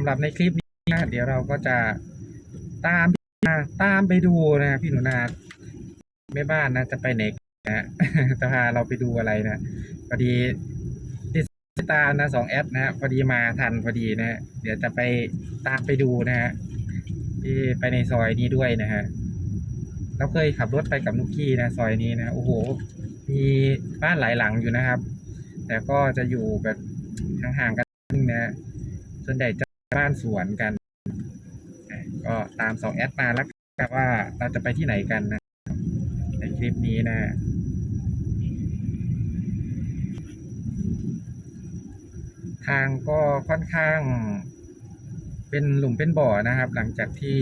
ำหรับในคลิปนี้นะเดี๋ยวเราก็จะตามมาตามไปดูนะพี่หนูนาแม่บ้านนะจะไปไหนนะจะพาเราไปดูอะไรนะพอดีติดตามนะสองแอดนะพอดีมาทันพอดีนะเดี๋ยวจะไปตามไปดูนะฮะที่ไปในซอยนี้ด้วยนะฮะเราเคยขับรถไปกับนุกกี้นะซอยนี้นะโอ้โห มีบ้านหลายหลังอยู่นะครับ แต่ก็จะอยู่แบบห่างๆกันนิดนึงนะส่วนใหญ่จะ บ้านสวนกัน ก็ตามสองแอดมาแล้วกันว่าเราจะไปที่ไหนกันนะ ในคลิปนี้นะทางก็ค่อนข้างเป็นหลุมเป็นบ่อนะครับ หลังจากที่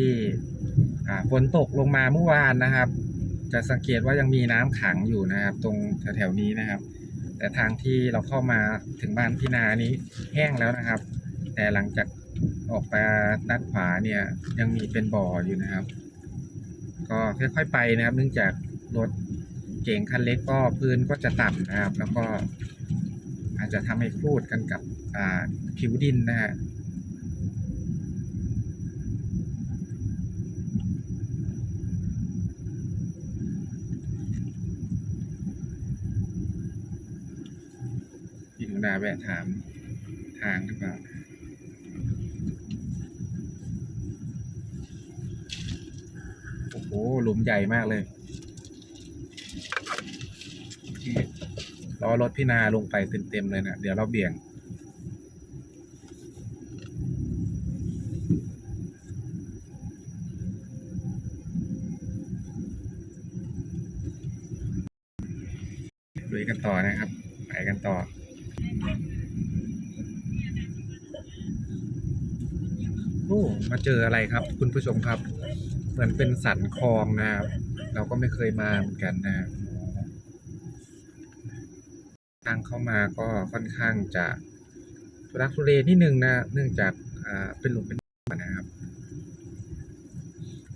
ฝนตกลงมาเมื่อวานนะครับ จะสังเกตว่ายังมีน้ำขังอยู่นะครับ ตรงแถวๆนี้นะครับ แต่ทางที่เราเข้ามาถึงบ้านพี่นานี้แห้งแล้วนะครับ แต่หลังจาก ออกไปด้านขวาเนี่ยยังมีเป็นบ่ออยู่นะครับ ก็ค่อยๆไปนะครับ เนื่องจากรถเก๋งคันเล็กก็พื้นก็จะต่ำนะครับ แล้วก็อาจจะทำให้ครูดกันกับผิวดินนะฮะพี่หนูนาแวะถามทางหรือเปล่า โอ้หลุมใหญ่มากเลยนี่ล้อรถพี่นาลงไปเต็มๆเลยนะเดี๋ยวเราเบี่ยง ลุยกันต่อนะครับ ไปกันต่อโอ้มาเจออะไรครับ คุณผู้ชมครับ เหมือนเป็นสันคลองนะครับ เราก็ไม่เคยมาเหมือนกันนะครับทางเข้ามาก็ค่อนข้างจะทุรักทุเลนิดนึงนะ เนื่องจากอ่าเป็นหลุมเป็นบ่อนะครับ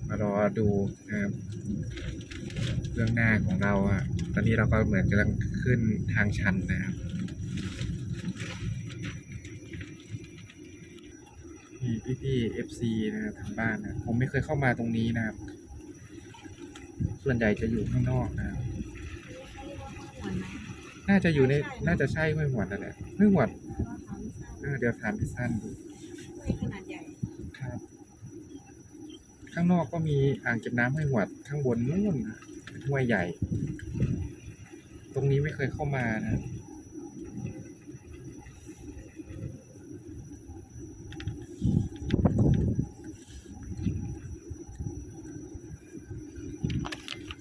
มารอดูนะครับเรื่องหน้าของเราอะตอนนี้เราก็เหมือนกำลังขึ้นทางชันนะครับ มีพี่พี่เอฟซีนะครับทางบ้านนะผมไม่เคยเข้ามาตรงนี้นะครับ ส่วนใหญ่จะอยู่ข้างนอกนะครับน่าจะอยู่ในน่าจะใช่ห้วยหวดนั่นแหละห้วยหวดเออเดี๋ยวถามพี่สั้นดูขนาดใหญ่ครับ ข้างนอกก็มีอ่างเก็บน้ำห้วยหวดข้างบนนู่นนะห้วยใหญ่ ตรงนี้ไม่เคยเข้ามานะ สวัสดีทุกคนนะคะ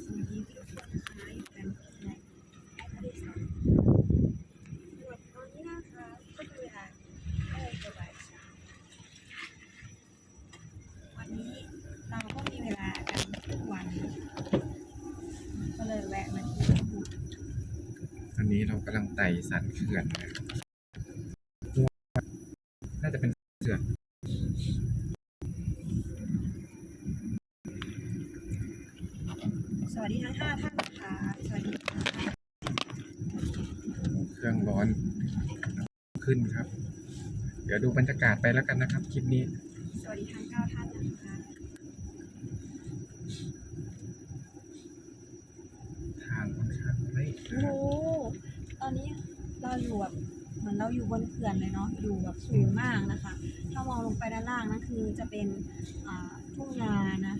อยู่กันในแอปพลิเคชันสำหรับตอนนี้นะคะก็เป็นเวลาใกล้จะบ่ายสามวันนี้เราก็มีเวลากันทุกวัน ก็เลยแวะมาที่บุตร อั นนี้เรากำลังไต่สันเขื่อนนะน่าจะเป็นเขื่อนสวัสดีทั้งห้าท่านนะคะสวัสดีค่ะเครื่องร้อนขึ้นครับ เดี๋ยวดูบรรยากาศไปแล้วกันนะครับคลิปนี้ สวัสดีทั้งเก้าท่านนะคะทางค่อนข้างไม่โอ้โห ตอนนี้เราอยู่แบบเหมือนเราอยู่บนเขื่อนเลยเนาะอยู่แบบสูงมากนะคะ ถ้ามองลงไปด้านล่างนั่นคือจะเป็นทุ่งนานะ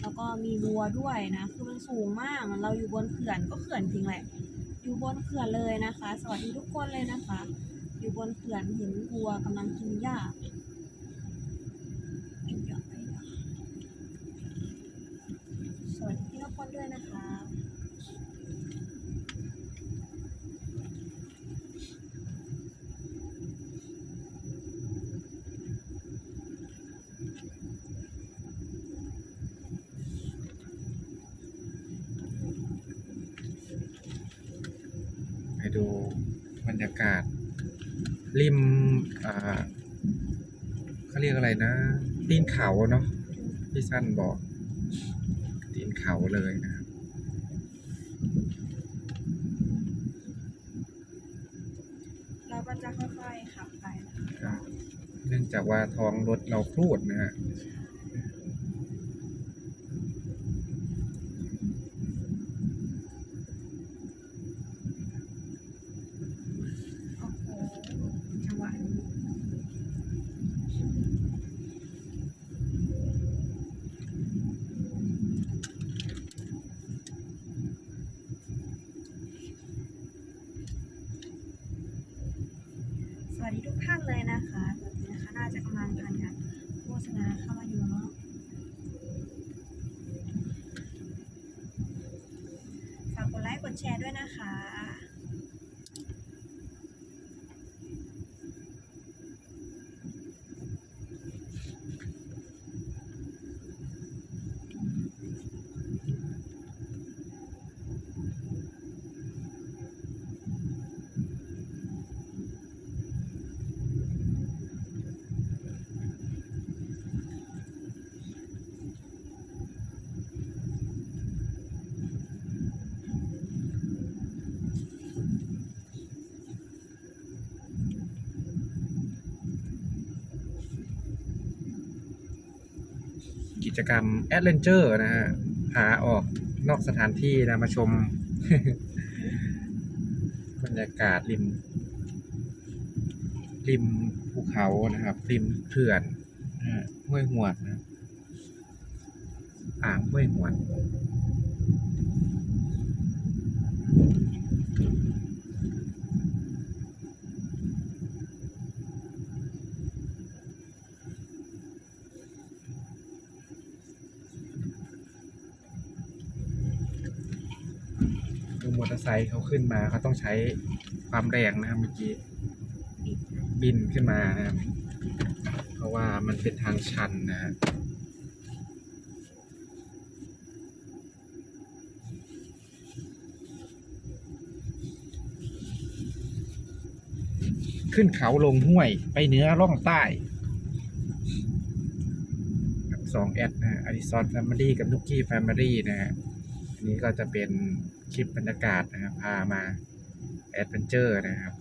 แล้วก็มีวัวด้วยนะคือมันสูงมากเหมือนเราอยู่บนเขื่อนก็เขื่อนจริงแหละ อยู่บนเขื่อนเลยนะคะ สวัสดีทุกคนเลยนะคะ อยู่บนเขื่อนเห็นวัวกำลังกินหญ้ากินหญ้าไปหญ้าสวัสดีพี่ทุกคนด้วยนะคะ ไป ดูบรรยากาศ ริมอ่าเขาเรียกอะไรนะ ตีนเขาเนาะพี่สั้นบอก ตีนเขาเลยนะครับเราก็จะค่อยๆขับไปนะคะก็เนื่องจากว่าท้องรถเราครูดนะฮะ โอ้โหจังหวะนี้ส วัสดีทุกท่านเลยนะคะตอนนี้นะคะน่าจะกำลังผ่านการโฆษณาเข้ามาอยู่เนาะ กิจกรรมแอดเวนเจอร์นะฮะพาออกนอกสถานที่นะมาชม บรรยากาศริม ริมภูเขานะครับ ริมเขื่อนฮะห้วยหวดนะอ่างห้วยหวด อร์ไซค์เขาขึ้นมาเขาต้องใช้ความแรงนะครับเมื่อกี้บินขึ้นมานะครับเพราะว่ามันเป็นทางชันนะฮะขึ้นเขาลงห้วยไปเหนือล่องใต้กับสองแอดนะฮะอดิซอนแฟมิลี่กับนุกกี้แฟมิลี่นะฮะอันนี้ก็จะเป็น คลิปบรรยากาศนะครับ พามาแอดเวนเจอร์นะครับ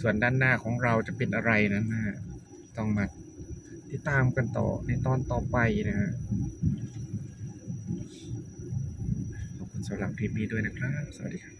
ส่วนด้านหน้าของเราจะเป็นอะไรนั้นนะฮะต้องมาติดตามกันต่อในตอนต่อไปนะฮะขอบคุณสำหรับคลิปนี้ด้วยนะครับ สวัสดีครับ